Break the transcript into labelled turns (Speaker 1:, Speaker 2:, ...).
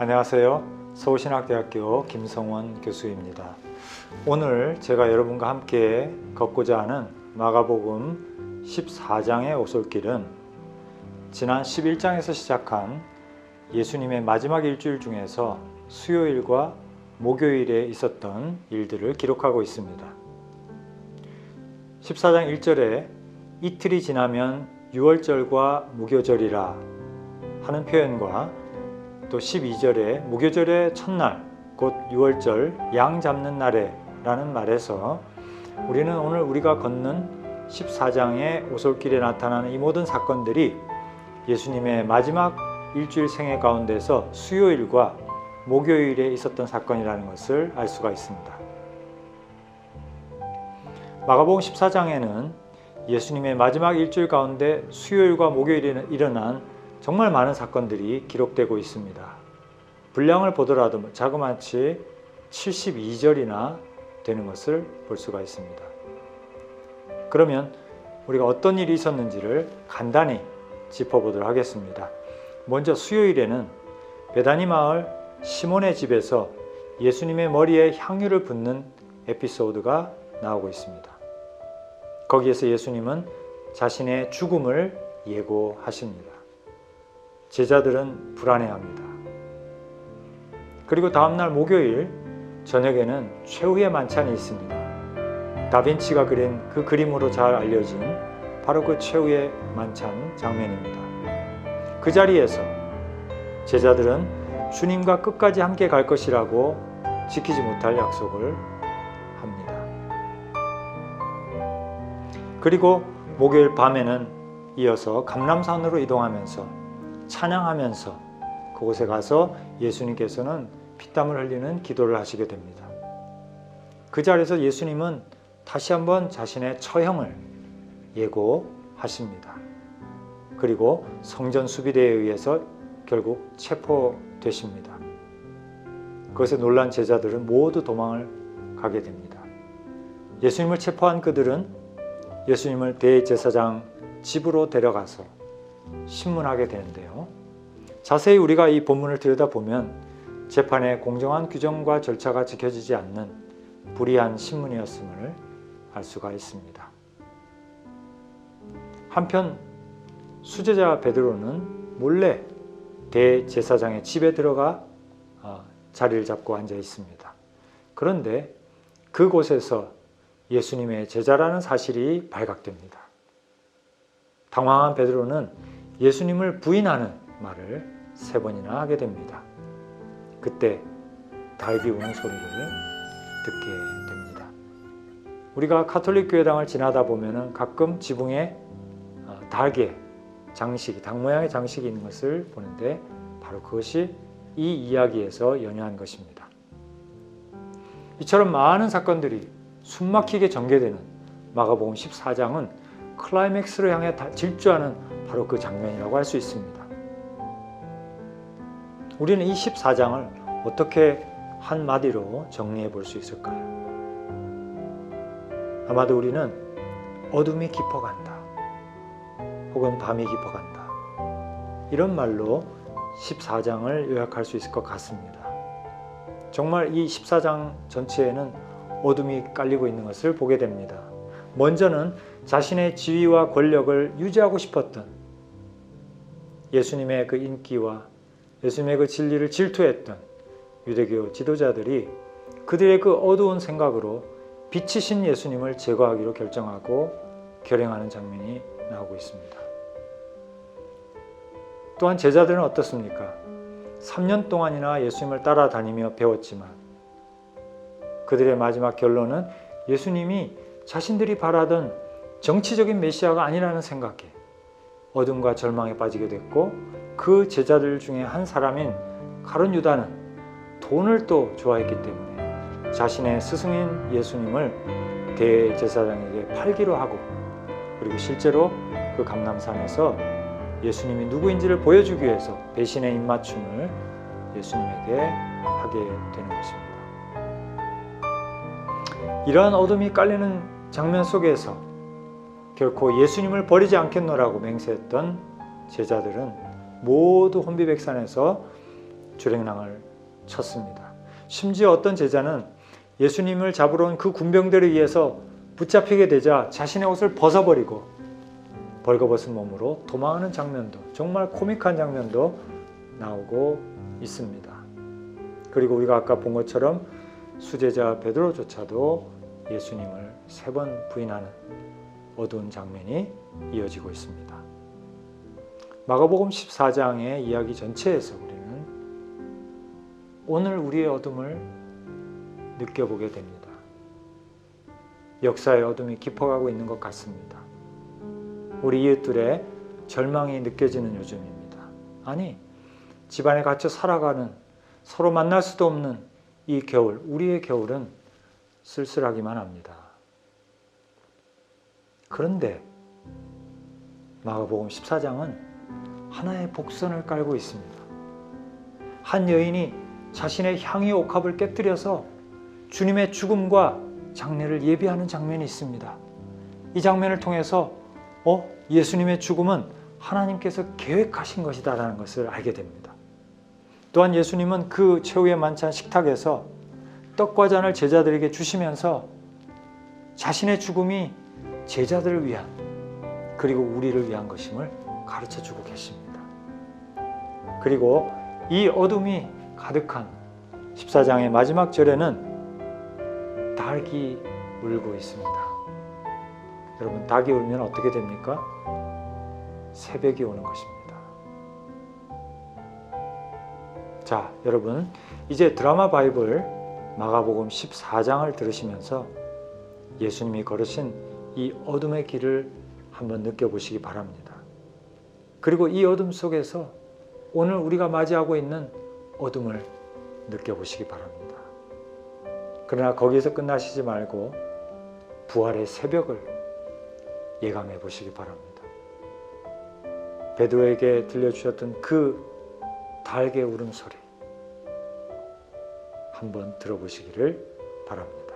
Speaker 1: 안녕하세요. 서울신학대학교 김성원 교수입니다. 오늘 제가 여러분과 함께 걷고자 하는 마가복음 14장의 오솔길은 지난 11장에서 시작한 예수님의 마지막 일주일 중에서 수요일과 목요일에 있었던 일들을 기록하고 있습니다. 14장 1절에 이틀이 지나면 유월절과 무교절이라 하는 표현과 또 12절에 무교절의 첫날 곧 유월절 양 잡는 날에 라는 말에서 우리는 오늘 우리가 걷는 14장의 오솔길에 나타나는 이 모든 사건들이 예수님의 마지막 일주일 생애 가운데서 수요일과 목요일에 있었던 사건이라는 것을 알 수가 있습니다. 마가복음 14장에는 예수님의 마지막 일주일 가운데 수요일과 목요일에 일어난 정말 많은 사건들이 기록되고 있습니다. 분량을 보더라도 자그마치 72절이나 되는 것을 볼 수가 있습니다. 그러면 우리가 어떤 일이 있었는지를 간단히 짚어보도록 하겠습니다. 먼저 수요일에는 베다니 마을 시몬의 집에서 예수님의 머리에 향유를 붓는 에피소드가 나오고 있습니다. 거기에서 예수님은 자신의 죽음을 예고하십니다. 제자들은 불안해합니다. 그리고 다음날 목요일 저녁에는 최후의 만찬이 있습니다. 다빈치가 그린 그 그림으로 잘 알려진 바로 그 최후의 만찬 장면입니다. 그 자리에서 제자들은 주님과 끝까지 함께 갈 것이라고 지키지 못할 약속을 합니다. 그리고 목요일 밤에는 이어서 감람산으로 이동하면서 찬양하면서 그곳에 가서 예수님께서는 피땀을 흘리는 기도를 하시게 됩니다. 그 자리에서 예수님은 다시 한번 자신의 처형을 예고하십니다. 그리고 성전 수비대에 의해서 결국 체포되십니다. 그것에 놀란 제자들은 모두 도망을 가게 됩니다. 예수님을 체포한 그들은 예수님을 대제사장 집으로 데려가서 신문하게 되는데요. 자세히 우리가 이 본문을 들여다보면 재판의 공정한 규정과 절차가 지켜지지 않는 불의한 신문이었음을 알 수가 있습니다. 한편 수제자 베드로는 몰래 대제사장의 집에 들어가 자리를 잡고 앉아 있습니다. 그런데 그곳에서 예수님의 제자라는 사실이 발각됩니다. 당황한 베드로는 예수님을 부인하는 말을 세 번이나 하게 됩니다. 그때 달기 우는 소리를 듣게 됩니다. 우리가 카톨릭 교회당을 지나다 보면은 가끔 지붕에 달개 장식이 닭 모양의 장식이 있는 것을 보는데 바로 그것이 이 이야기에서 연유한 것입니다. 이처럼 많은 사건들이 숨막히게 전개되는 마가복음 14장은 클라이맥스를 향해 질주하는 바로 그 장면이라고 할 수 있습니다. 우리는 이 14장을 어떻게 한마디로 정리해 볼 수 있을까요? 아마도 우리는 어둠이 깊어간다. 혹은 밤이 깊어간다. 이런 말로 14장을 요약할 수 있을 것 같습니다. 정말 이 14장 전체에는 어둠이 깔리고 있는 것을 보게 됩니다. 먼저는 자신의 지위와 권력을 유지하고 싶었던 예수님의 그 인기와 예수님의 그 진리를 질투했던 유대교 지도자들이 그들의 그 어두운 생각으로 빛이신 예수님을 제거하기로 결정하고 결행하는 장면이 나오고 있습니다. 또한 제자들은 어떻습니까? 3년 동안이나 예수님을 따라다니며 배웠지만 그들의 마지막 결론은 예수님이 자신들이 바라던 정치적인 메시아가 아니라는 생각에 어둠과 절망에 빠지게 됐고 그 제자들 중에 한 사람인 가론 유다는 돈을 또 좋아했기 때문에 자신의 스승인 예수님을 대제사장에게 팔기로 하고 그리고 실제로 그 감남산에서 예수님이 누구인지를 보여주기 위해서 배신의 입맞춤을 예수님에게 하게 되는 것입니다. 이러한 어둠이 깔리는 장면 속에서 결코 예수님을 버리지 않겠노라고 맹세했던 제자들은 모두 혼비백산에서 주랭랑을 쳤습니다. 심지어 어떤 제자는 예수님을 잡으러 온 그 군병들에 의해서 붙잡히게 되자 자신의 옷을 벗어버리고 벌거벗은 몸으로 도망하는 장면도 정말 코믹한 장면도 나오고 있습니다. 그리고 우리가 아까 본 것처럼 수제자 베드로조차도 예수님을 세 번 부인하는 어두운 장면이 이어지고 있습니다. 마가복음 14장의 이야기 전체에서 우리는 오늘 우리의 어둠을 느껴보게 됩니다. 역사의 어둠이 깊어가고 있는 것 같습니다. 우리 이웃들의 절망이 느껴지는 요즘입니다. 아니, 집안에 갇혀 살아가는 서로 만날 수도 없는 이 겨울, 우리의 겨울은 쓸쓸하기만 합니다. 그런데 마가복음 14장은 하나의 복선을 깔고 있습니다. 한 여인이 자신의 향유 옥합을 깨뜨려서 주님의 죽음과 장례를 예비하는 장면이 있습니다. 이 장면을 통해서 어 예수님의 죽음은 하나님께서 계획하신 것이다라는 것을 알게 됩니다. 또한 예수님은 그 최후의 만찬 식탁에서 떡과 잔을 제자들에게 주시면서 자신의 죽음이 제자들을 위한 그리고 우리를 위한 것임을 가르쳐 주고 계십니다. 그리고 이 어둠이 가득한 14장의 마지막 절에는 닭이 울고 있습니다. 여러분, 닭이 울면 어떻게 됩니까? 새벽이 오는 것입니다. 자, 여러분, 이제 드라마 바이블 마가복음 14장을 들으시면서 예수님이 걸으신 이 어둠의 길을 한번 느껴보시기 바랍니다. 그리고 이 어둠 속에서 오늘 우리가 맞이하고 있는 어둠을 느껴보시기 바랍니다. 그러나 거기서 끝나시지 말고 부활의 새벽을 예감해 보시기 바랍니다. 베드로에게 들려주셨던 그 달개 울음소리 한번 들어보시기를 바랍니다.